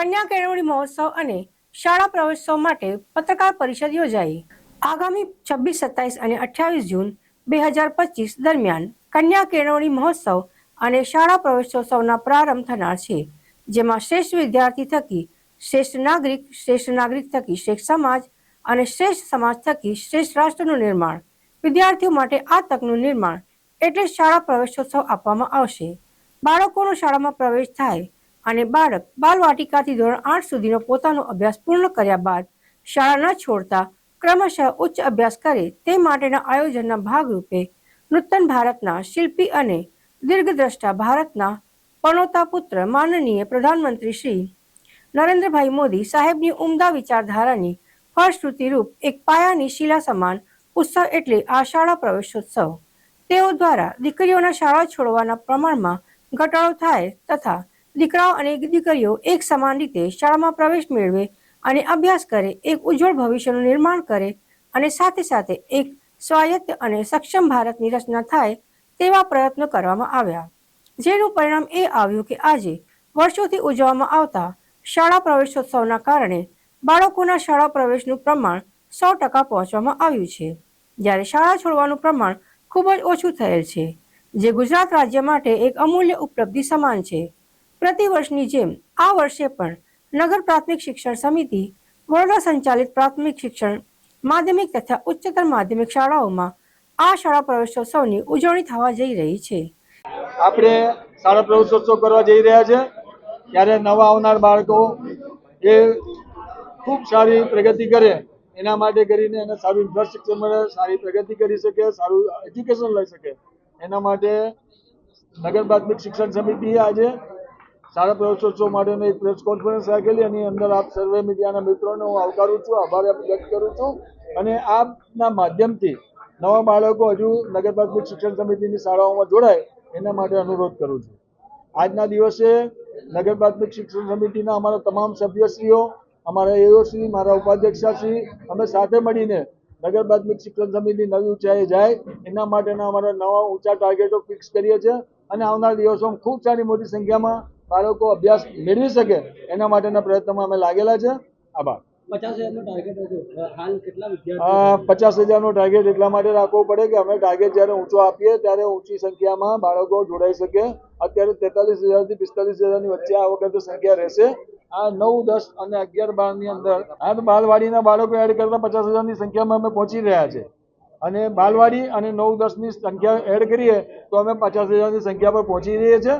કન્યા કેળવણી મહોત્સવ અને શાળા પ્રવેશોત્સવ માટે પત્રકાર પરિષદ યોજાઈ. આગામી છવ્વીસ, સત્તાવીસ અને અઠ્યાવીસ જૂન બે હજાર પચીસ દરમિયાન કન્યા કેળવણી મહોત્સવ અને શાળા પ્રવેશોત્સવના પ્રારંભ થનાર છે, જેમાં શ્રેષ્ઠ વિદ્યાર્થી થકી શ્રેષ્ઠ નાગરિક શ્રેષ્ઠ નાગરિક થકી શ્રેષ્ઠ સમાજ અને શ્રેષ્ઠ સમાજ થકી શ્રેષ્ઠ રાષ્ટ્રનું નિર્માણ. વિદ્યાર્થીઓ માટે આ તકનું નિર્માણ એટલે શાળા પ્રવેશોત્સવ આપવામાં આવશે. બાળકોનો શાળામાં પ્રવેશ થાય અને બાળક બાલવાટિકાથી ધોરણ આઠ સુધીનો પોતાનો અભ્યાસ પૂર્ણ કર્યા બાદ શાળા ન છોડતા ક્રમશઃ ઉચ્ચ અભ્યાસ કરે તે માટેના આયોજનના ભાગરૂપે નૂતન ભારતના શિલ્પી અને દીર્ઘદ્રષ્ટા ભારતના પનોતા પુત્ર માનનીય પ્રધાનમંત્રી શ્રી નરેન્દ્રભાઈ મોદી સાહેબની ઉમદા વિચારધારાની ફળશ્રુતિરૂપ એક પાયાની શિલા સમાન ઉત્સવ એટલે આ શાળા પ્રવેશોત્સવ. તેઓ દ્વારા દીકરીઓના શાળા છોડવાના પ્રમાણમાં ઘટાડો થાય તથા દીકરાઓ અને દીકરીઓ એક સમાન રીતે શાળામાં પ્રવેશ મેળવે અને અભ્યાસ કરે, એક ઉજ્જવળ ભવિષ્યનું નિર્માણ કરે અને સાથે સાથે એક સ્વાયત્ત અને સક્ષમ ભારતની રચના થાય તેવા પ્રયત્નો કરવામાં આવ્યા. જેનું પરિણામ એ આવ્યું કે આજે વર્ષોથી ઉજવવામાં આવતા શાળા પ્રવેશોત્સવના કારણે બાળકોના શાળા પ્રવેશનું પ્રમાણ સો ટકા પહોંચવામાં આવ્યું છે. જ્યારે શાળા છોડવાનું પ્રમાણ ખૂબ જ ઓછું થયેલ છે, જે ગુજરાત રાજ્ય માટે એક અમૂલ્ય ઉપલબ્ધિ સમાન છે. પ્રતિ વર્ષની જેમ આ વર્ષે પણ નગર પ્રાથમિક શિક્ષણ સમિતિ, વડોદરા સંચાલિત પ્રાથમિક શિક્ષણ માધ્યમિક તથા ઉચ્ચતર માધ્યમિક શાળાઓમાં આ શાળા પ્રવેશોત્સવની ઉજવણી થવા જઈ રહી છે. આપણે શાળા પ્રવેશોત્સવ કરવા જઈ રહ્યા છે. ત્યારે નવા આવનાર બાળકો એ ખૂબ સારી પ્રગતિ કરે, એના માટે કરીને એને સારું ઇન્ફ્રાસ્ટ્રક્ચર મળે, સારી પ્રગતિ કરી શકે, સારું એજ્યુકેશન લઈ શકે. એના માટે નગર પ્રાથમિક શિક્ષણ સમિતિએ આજે શાળા પ્રવેશોત્સવ માટેની એક પ્રેસ કોન્ફરન્સ રાખેલી એની અંદર આપ સર્વે મીડિયાના મિત્રોને હું આવકારું છું, આભાર વ્યક્ત કરું છું. અને આપના માધ્યમથી નવા બાળકો હજુ નગર પ્રાથમિક શિક્ષણ સમિતિની શાળાઓમાં જોડાય, એના માટે અનુરોધ કરું છું. આજના દિવસે નગર પ્રાથમિક શિક્ષણ સમિતિના અમારા તમામ સભ્યશ્રીઓ, અમારા એઓશ્રી મારા ઉપાધ્યક્ષશ્રી, અમે સાથે મળીને નગર પ્રાથમિક શિક્ષણ સમિતિ નવી ઊંચાઈએ જાય, એના માટેના અમારા નવા ઊંચા ટાર્ગેટો ફિક્સ કરીએ છીએ. અને આવનાર દિવસોમાં ખૂબ સારી મોટી સંખ્યામાં બાળકો અભ્યાસ મેળવી શકે એના માટેના પ્રયત્નોમાં અમે લાગેલા છે. આભાર. પચાસ હજારનો ટાર્ગેટ એટલા માટે રાખવો પડે કે અમે ટાર્ગેટ જ્યારે ઊંચો આપીએ ત્યારે ઊંચી સંખ્યામાં બાળકો જોડાઈ શકે. અત્યારે તેતાલીસ હજારથી પિસ્તાલીસ હજારની વચ્ચે આ વખતે સંખ્યા રહેશે. આ નવ દસ અને અગિયાર બારની અંદર આ તો બાલવાડીના બાળકો એડ કરતા પચાસ હજારની સંખ્યામાં અમે પહોંચી રહ્યા છે. અને બાલવાડી અને નવ દસની સંખ્યા એડ કરીએ તો અમે પચાસ હજારની સંખ્યા પર પહોંચી રહીએ છીએ.